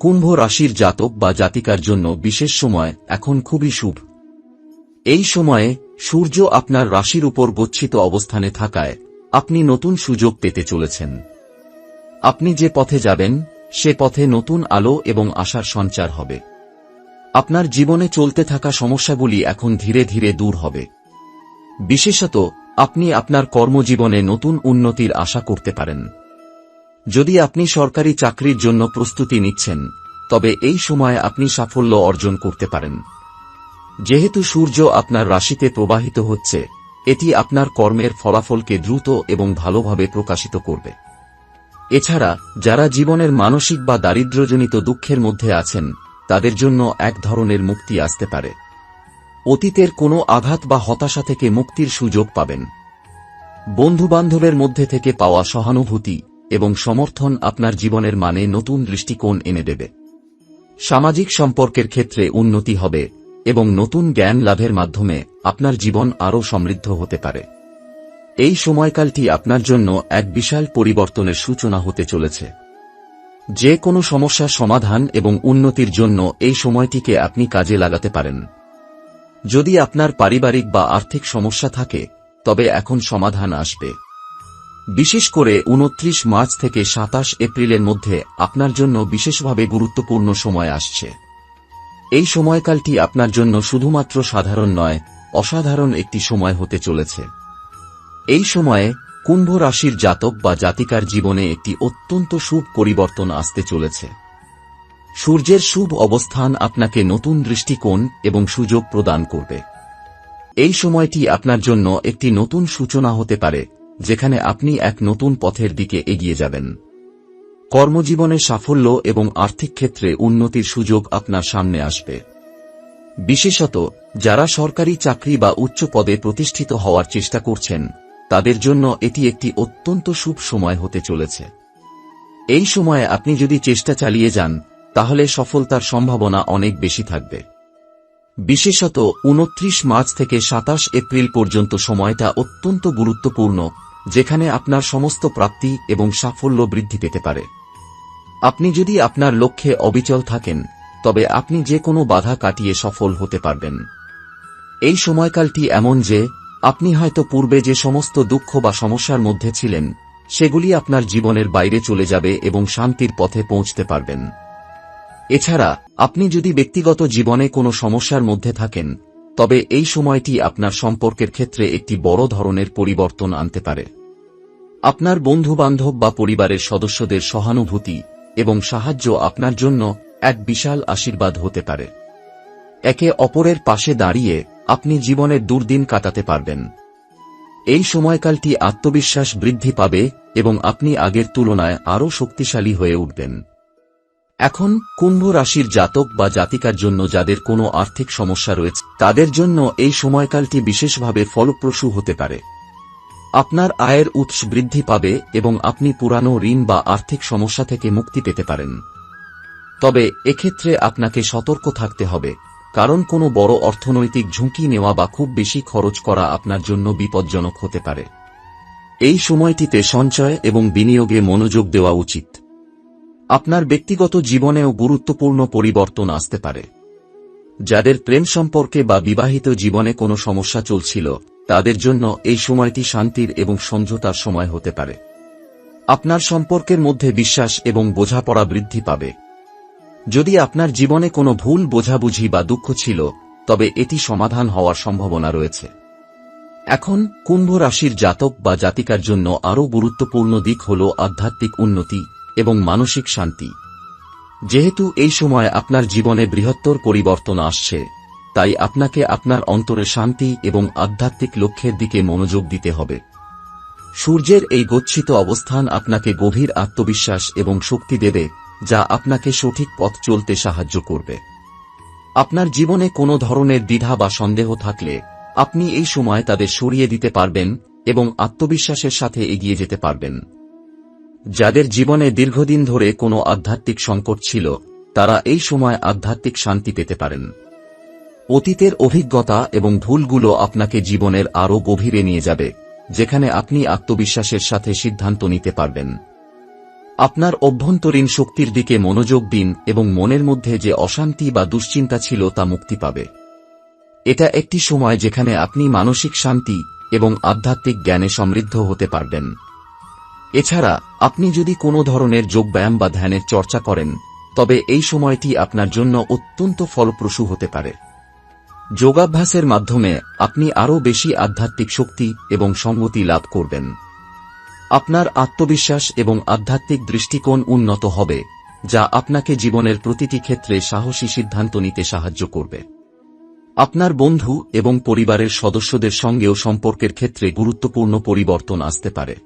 কুম্ভ রাশির জাতক বা জাতিকার জন্য বিশেষ সময় এখন খুবই শুভ। এই সময়ে সূর্য আপনার রাশির উপর গচ্ছিত অবস্থানে থাকায় আপনি নতুন সুযোগ পেতে চলেছেন। আপনি যে পথে যাবেন, সে পথে নতুন আলো এবং আশার সঞ্চার হবে। আপনার জীবনে চলতে থাকা সমস্যাগুলি এখন ধীরে ধীরে দূর হবে। বিশেষত আপনি আপনার কর্মজীবনে নতুন উন্নতির আশা করতে পারেন। যদি আপনি সরকারি চাকরির জন্য প্রস্তুতি নিচ্ছেন, তবে এই সময় আপনি সাফল্য অর্জন করতে পারেন। যেহেতু সূর্য আপনার রাশিতে প্রবাহিত হচ্ছে, এটি আপনার কর্মের ফলাফলকে দ্রুত এবং ভালোভাবে প্রকাশিত করবে। এছাড়া, যারা জীবনের মানসিক বা দারিদ্র্যজনিত দুঃখের মধ্যে আছেন, তাদের জন্য এক ধরনের মুক্তি আসতে পারে। অতীতের কোনো আঘাত বা হতাশা থেকে মুক্তির সুযোগ পাবেন। বন্ধুবান্ধবের মধ্যে থেকে পাওয়া সহানুভূতি এবং সমর্থন আপনার জীবনের মানে নতুন দৃষ্টিকোণ এনে দেবে। সামাজিক সম্পর্কের ক্ষেত্রে উন্নতি হবে এবং নতুন জ্ঞান লাভের মাধ্যমে আপনার জীবন আরও সমৃদ্ধ হতে পারে। এই সময়কালটি আপনার জন্য এক বিশাল পরিবর্তনের সূচনা হতে চলেছে। যে কোনো সমস্যার সমাধান এবং উন্নতির জন্য এই সময়টিকে আপনি কাজে লাগাতে পারেন। যদি আপনার পারিবারিক বা আর্থিক সমস্যা থাকে, তবে এখন সমাধান আসবে। বিশেষ করে উনত্রিশ মার্চ থেকে সাতাশ এপ্রিলের মধ্যে আপনার জন্য বিশেষভাবে গুরুত্বপূর্ণ সময় আসছে। এই সময়কালটি আপনার জন্য শুধুমাত্র সাধারণ নয়, অসাধারণ একটি সময় হতে চলেছে। এই সময়ে কুম্ভ রাশির জাতক বা জাতিকার জীবনে একটি অত্যন্ত শুভ পরিবর্তন আসতে চলেছে। সূর্যের শুভ অবস্থান আপনাকে নতুন দৃষ্টিকোণ এবং সুযোগ প্রদান করবে। এই সময়টি আপনার জন্য একটি নতুন সূচনা হতে পারে যেখানে আপনি এক নতুন পথের দিকে এগিয়ে যাবেন। কর্মজীবনে সাফল্য এবং আর্থিক ক্ষেত্রে উন্নতির সুযোগ আপনার সামনে আসবে। বিশেষত, যারা সরকারি চাকরি বা উচ্চ পদে প্রতিষ্ঠিত হওয়ার চেষ্টা করছেন, তাদের জন্য এটি একটি অত্যন্ত শুভ সময় হতে চলেছে। এই সময়ে আপনি যদি চেষ্টা চালিয়ে যান, তাহলে সফলতার সম্ভাবনা অনেক বেশি থাকবে। বিশেষত উনত্রিশ মার্চ থেকে সাতাশ এপ্রিল পর্যন্ত সময়টা অত্যন্ত গুরুত্বপূর্ণ যেখানে আপনার সমস্ত প্রাপ্তি এবং সাফল্য বৃদ্ধি পেতে পারে। আপনি যদি আপনার লক্ষ্যে অবিচল থাকেন, তবে আপনি যে কোনো বাধা কাটিয়ে সফল হতে পারবেন। এই সময়কালটি এমন যে, আপনি হয়তো পূর্বে যে সমস্ত দুঃখ বা সমস্যার মধ্যে ছিলেন, সেগুলি আপনার জীবনের বাইরে চলে যাবে এবং শান্তির পথে পৌঁছতে পারবেন। এছাড়া, আপনি যদি ব্যক্তিগত জীবনে কোনো সমস্যার মধ্যে থাকেন, তবে এই সময়টি আপনার সম্পর্কের ক্ষেত্রে একটি বড় ধরনের পরিবর্তন আনতে পারে। আপনার বন্ধুবান্ধব বা পরিবারের সদস্যদের সহানুভূতি এবং সাহায্য আপনার জন্য এক বিশাল আশীর্বাদ হতে পারে। একে অপরের পাশে দাঁড়িয়ে আপনি জীবনের দুর্দিন কাটাতে পারবেন। এই সময়কালটি আত্মবিশ্বাস বৃদ্ধি পাবে এবং আপনি আগের তুলনায় আরও শক্তিশালী হয়ে উঠবেন। এখন কুম্ভ রাশির জাতক বা জাতিকার জন্য যাদের কোনো আর্থিক সমস্যা রয়েছে, তাদের জন্য এই সময়কালটি বিশেষভাবে ফলপ্রসূ হতে পারে। আপনার আয়ের উৎস বৃদ্ধি পাবে এবং আপনি পুরানো ঋণ বা আর্থিক সমস্যা থেকে মুক্তি পেতে পারেন। তবে এক্ষেত্রে আপনাকে সতর্ক থাকতে হবে, কারণ কোনো বড় অর্থনৈতিক ঝুঁকি নেওয়া বা খুব বেশি খরচ করা আপনার জন্য বিপজ্জনক হতে পারে। এই সময়টিতে সঞ্চয় এবং বিনিয়োগে মনোযোগ দেওয়া উচিত। আপনার ব্যক্তিগত জীবনেও গুরুত্বপূর্ণ পরিবর্তন আসতে পারে। যাদের প্রেম সম্পর্কে বা বিবাহিত জীবনে কোনো সমস্যা চলছিল তাদের জন্য এই সময়টি শান্তির এবং সমঝোতার সময় হতে পারে। আপনার সম্পর্কের মধ্যে বিশ্বাস এবং বোঝাপড়া বৃদ্ধি পাবে। যদি আপনার জীবনে কোনো ভুল বোঝাবুঝি বা দুঃখ ছিল, তবে এটি সমাধান হওয়ার সম্ভাবনা রয়েছে। এখন, কুম্ভ রাশির জাতক বা জাতিকার জন্য আরও গুরুত্বপূর্ণ দিক হল আধ্যাত্মিক উন্নতি এবং মানসিক শান্তি। যেহেতু এই সময় আপনার জীবনে বৃহত্তর পরিবর্তন আসছে তাই আপনাকে আপনার অন্তরে শান্তি এবং আধ্যাত্মিক লক্ষ্যের দিকে মনোযোগ দিতে হবে। সূর্যের এই গচ্ছিত অবস্থান আপনাকে গভীর আত্মবিশ্বাস এবং শক্তি দেবে, যা আপনাকে সঠিক পথ চলতে সাহায্য করবে। আপনার জীবনে কোনো ধরনের দ্বিধা বা সন্দেহ থাকলে, আপনি এই সময় তাদের সরিয়ে দিতে পারবেন এবং আত্মবিশ্বাসের সাথে এগিয়ে যেতে পারবেন। যাদের জীবনে দীর্ঘদিন ধরে কোনো আধ্যাত্মিক সংকট ছিল, তারা এই সময় আধ্যাত্মিক শান্তি পেতে পারেন। অতীতের অভিজ্ঞতা এবং ভুলগুলো আপনাকে জীবনের আরও গভীরে নিয়ে যাবে, যেখানে আপনি আত্মবিশ্বাসের সাথে সিদ্ধান্ত নিতে পারবেন। আপনার অভ্যন্তরীণ শক্তির দিকে মনোযোগ দিন এবং মনের মধ্যে যে অশান্তি বা দুশ্চিন্তা ছিল তা মুক্তি পাবে। এটা একটি সময় যেখানে আপনি মানসিক শান্তি এবং আধ্যাত্মিক জ্ঞানে সমৃদ্ধ হতে পারবেন। এছাড়া, আপনি যদি কোনো ধরনের যোগব্যায়াম বা ধ্যানের চর্চা করেন, তবে এই সময়টি আপনার জন্য অত্যন্ত ফলপ্রসূ হতে পারে। যোগাভ্যাসের মাধ্যমে আপনি আরও বেশি আধ্যাত্মিক শক্তি এবং সংগতি লাভ করবেন। আপনার আত্মবিশ্বাস এবং আধ্যাত্মিক দৃষ্টিকোণ উন্নত হবে, যা আপনাকে জীবনের প্রতিটি ক্ষেত্রে সাহসী সিদ্ধান্ত নিতে সাহায্য করবে। আপনার বন্ধু এবং পরিবারের সদস্যদের সঙ্গেও সম্পর্কের ক্ষেত্রে গুরুত্বপূর্ণ পরিবর্তন আসতে পারে।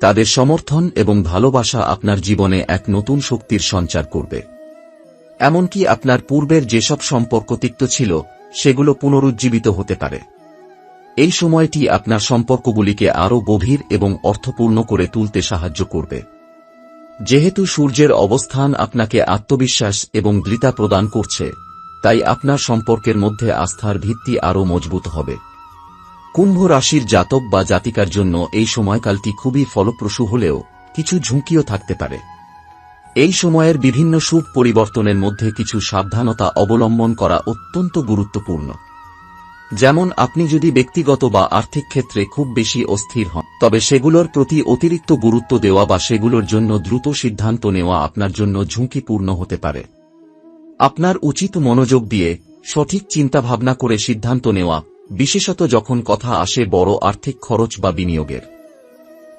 তাদের সমর্থন এবং ভালোবাসা আপনার জীবনে এক নতুন শক্তির সঞ্চার করবে। এমনকি আপনার পূর্বের যেসব সম্পর্ক তিক্ত ছিল সেগুলো পুনরুজ্জীবিত হতে পারে। এই সময়টি আপনার সম্পর্কগুলিকে আরও গভীর এবং অর্থপূর্ণ করে তুলতে সাহায্য করবে। যেহেতু সূর্যের অবস্থান আপনাকে আত্মবিশ্বাস এবং দৃতা প্রদান করছে, তাই আপনার সম্পর্কের মধ্যে আস্থার ভিত্তি আরও মজবুত হবে। কুম্ভ রাশির জাতক বা জাতিকার জন্য এই সময়কালটি খুবই ফলপ্রসূ হলেও কিছু ঝুঁকিও থাকতে পারে। এই সময়ের বিভিন্ন সুখ পরিবর্তনের মধ্যে কিছু সাবধানতা অবলম্বন করা অত্যন্ত গুরুত্বপূর্ণ। যেমন আপনি যদি ব্যক্তিগত বা আর্থিক ক্ষেত্রে খুব বেশি অস্থির হন, তবে সেগুলোর প্রতি অতিরিক্ত গুরুত্ব দেওয়া বা সেগুলোর জন্য দ্রুত সিদ্ধান্ত নেওয়া আপনার জন্য ঝুঁকিপূর্ণ হতে পারে। আপনার উচিত মনোযোগ দিয়ে সঠিক চিন্তাভাবনা করে সিদ্ধান্ত নেওয়া, বিশেষত যখন কথা আসে বড় আর্থিক খরচ বা বিনিয়োগের।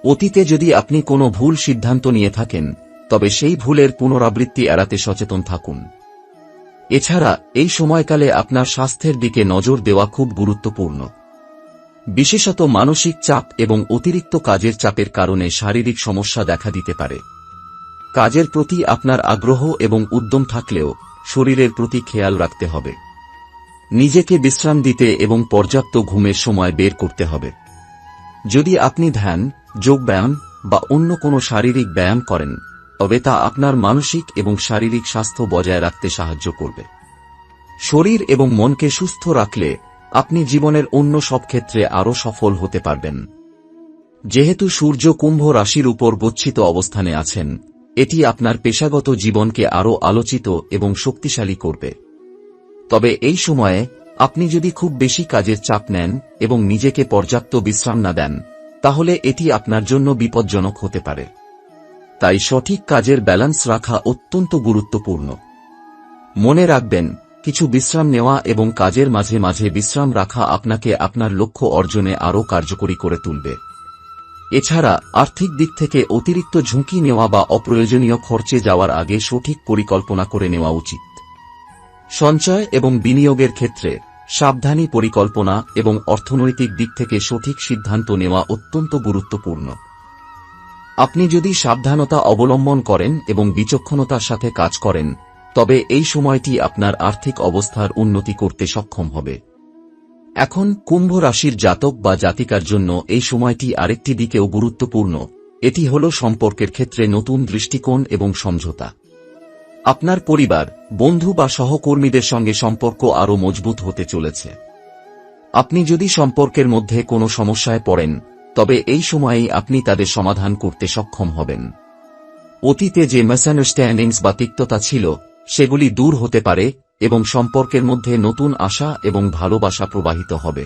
অতীতে যদি আপনি কোনো ভুল সিদ্ধান্ত নিয়ে থাকেন তবে সেই ভুলের পুনরাবৃত্তি এড়াতে সচেতন থাকুন। এছাড়া, এই সময়কালে আপনার স্বাস্থ্যের দিকে নজর দেওয়া খুব গুরুত্বপূর্ণ। বিশেষত মানসিক চাপ এবং অতিরিক্ত কাজের চাপের কারণে শারীরিক সমস্যা দেখা দিতে পারে। কাজের প্রতি আপনার আগ্রহ এবং উদ্যম থাকলেও শরীরের প্রতি খেয়াল রাখতে হবে। নিজেকে বিশ্রাম দিতে এবং পর্যাপ্ত ঘুমের সময় বের করতে হবে। যদি আপনি ধ্যান, যোগব্যায়াম বা অন্য কোনো শারীরিক ব্যায়াম করেন তবে তা আপনার মানসিক এবং শারীরিক স্বাস্থ্য বজায় রাখতে সাহায্য করবে। শরীর এবং মনকে সুস্থ রাখলে আপনি জীবনের অন্য সব ক্ষেত্রে আরও সফল হতে পারবেন। যেহেতু সূর্য কুম্ভ রাশির উপর গচ্ছিত অবস্থানে আছেন, এটি আপনার পেশাগত জীবনকে আরও আলোচিত এবং শক্তিশালী করবে। তবে এই সময়ে আপনি যদি খুব বেশি কাজের চাপ নেন এবং নিজেকে পর্যাপ্ত বিশ্রাম না দেন, তাহলে এটি আপনার জন্য বিপজ্জনক হতে পারে। তাই সঠিক কাজের ব্যালেন্স রাখা অত্যন্ত গুরুত্বপূর্ণ। মনে রাখবেন, কিছু বিশ্রাম নেওয়া এবং কাজের মাঝে মাঝে বিশ্রাম রাখা আপনাকে আপনার লক্ষ্য অর্জনে আরও কার্যকরী করে তুলবে। এছাড়া, আর্থিক দিক থেকে অতিরিক্ত ঝুঁকি নেওয়া বা অপ্রয়োজনীয় খরচে যাওয়ার আগে সঠিক পরিকল্পনা করে নেওয়া উচিত। সঞ্চয় এবং বিনিয়োগের ক্ষেত্রে, সাবধানী পরিকল্পনা এবং অর্থনৈতিক দিক থেকে সঠিক সিদ্ধান্ত নেওয়া অত্যন্ত গুরুত্বপূর্ণ। আপনি যদি সাবধানতা অবলম্বন করেন এবং বিচক্ষণতার সাথে কাজ করেন, তবে এই সময়টি আপনার আর্থিক অবস্থার উন্নতি করতে সক্ষম হবে। এখন কুম্ভ রাশির জাতক বা জাতিকার জন্য এই সময়টি আরেকটি দিকেও গুরুত্বপূর্ণ। এটি হল সম্পর্কের ক্ষেত্রে নতুন দৃষ্টিকোণ এবং সমঝোতা। আপনার পরিবার, বন্ধু বা সহকর্মীদের সঙ্গে সম্পর্ক আরও মজবুত হতে চলেছে। আপনি যদি সম্পর্কের মধ্যে কোনো সমস্যায় পড়েন তবে এই সময়েই আপনি তাদের সমাধান করতে সক্ষম হবেন। অতীতে যে মিসআন্ডারস্ট্যান্ডিংস বা তিক্ততা ছিল, সেগুলি দূর হতে পারে এবং সম্পর্কের মধ্যে নতুন আশা এবং ভালোবাসা প্রবাহিত হবে।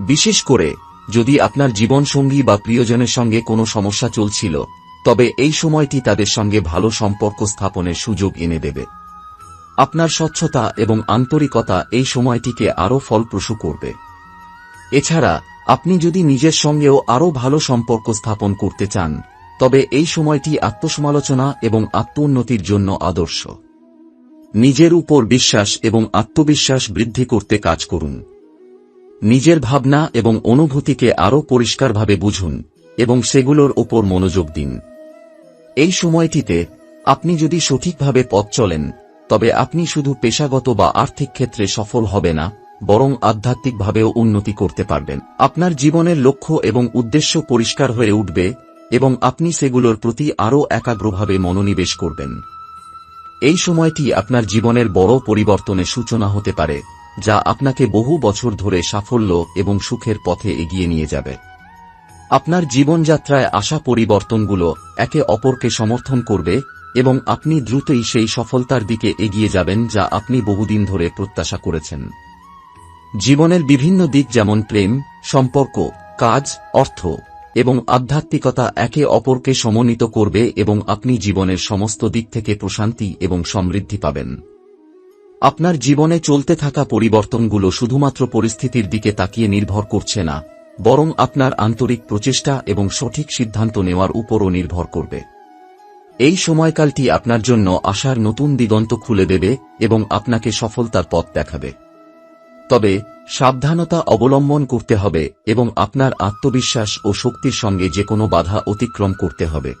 বিশেষ করে, যদি আপনার জীবনসঙ্গী বা প্রিয়জনের সঙ্গে কোনো সমস্যা চলছিল, তবে এই সময়টি তাদের সঙ্গে ভালো সম্পর্ক স্থাপনের সুযোগ এনে দেবে। আপনার স্বচ্ছতা এবং আন্তরিকতা এই সময়টিকে আরও ফলপ্রসূ করবে। এছাড়া, আপনি যদি নিজের সঙ্গেও আরও ভালো সম্পর্ক স্থাপন করতে চান, তবে এই সময়টি আত্মসমালোচনা এবং আত্ম উন্নতির জন্য আদর্শ। নিজের উপর বিশ্বাস এবং আত্মবিশ্বাস বৃদ্ধি করতে কাজ করুন। নিজের ভাবনা এবং অনুভূতিকে আরও পরিষ্কারভাবে বুঝুন এবং সেগুলোর ওপর মনোযোগ দিন। এই সময়টিতে আপনি যদি সঠিকভাবে পথ চলেন, তবে আপনি শুধু পেশাগত বা আর্থিক ক্ষেত্রে সফল হবে না বরং আধ্যাত্মিকভাবেও উন্নতি করতে পারবেন। আপনার জীবনের লক্ষ্য এবং উদ্দেশ্য পরিষ্কার হয়ে উঠবে এবং আপনি সেগুলোর প্রতি আরও একাগ্রভাবে মনোনিবেশ করবেন। এই সময়টি আপনার জীবনের বড় পরিবর্তনের সূচনা হতে পারে, যা আপনাকে বহু বছর ধরে সাফল্য এবং সুখের পথে এগিয়ে নিয়ে যাবে। আপনার জীবনযাত্রায় আসা পরিবর্তনগুলো একে অপরকে সমর্থন করবে এবং আপনি দ্রুতই সেই সফলতার দিকে এগিয়ে যাবেন যা আপনি বহুদিন ধরে প্রত্যাশা করেছেন। জীবনের বিভিন্ন দিক যেমন প্রেম, সম্পর্ক, কাজ, অর্থ এবং আধ্যাত্মিকতা একে অপরকে সমন্বিত করবে এবং আপনি জীবনের সমস্ত দিক থেকে প্রশান্তি এবং সমৃদ্ধি পাবেন। আপনার জীবনে চলতে থাকা পরিবর্তনগুলো শুধুমাত্র পরিস্থিতির দিকে তাকিয়ে নির্ভর করছে না, বরং আপনার আন্তরিক প্রচেষ্টা এবং সঠিক সিদ্ধান্ত নেওয়ার উপরও নির্ভর করবে। এই সময়কালটি আপনার জন্য আশার নতুন দিগন্ত খুলে দেবে এবং আপনাকে সফলতার পথ দেখাবে। তবে সাবধানতা অবলম্বন করতে হবে এবং আপনার আত্মবিশ্বাস ও শক্তির সঙ্গে যে কোনো বাধা অতিক্রম করতে হবে।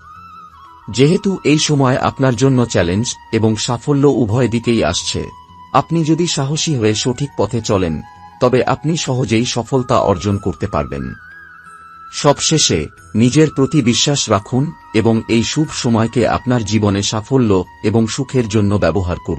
যেহেতু এই সময় আপনার জন্য চ্যালেঞ্জ এবং সাফল্য উভয় দিকেই আসছে। আপনি যদি সাহসী হয়ে সঠিক পথে চলেন, তবে আপনি সহজেই সফলতা অর্জন করতে পারবেন। সবশেষে, নিজের প্রতি বিশ্বাস রাখুন এবং এই শুভ সময়কে আপনার জীবনে সাফল্য এবং সুখের জন্য ব্যবহার করুন।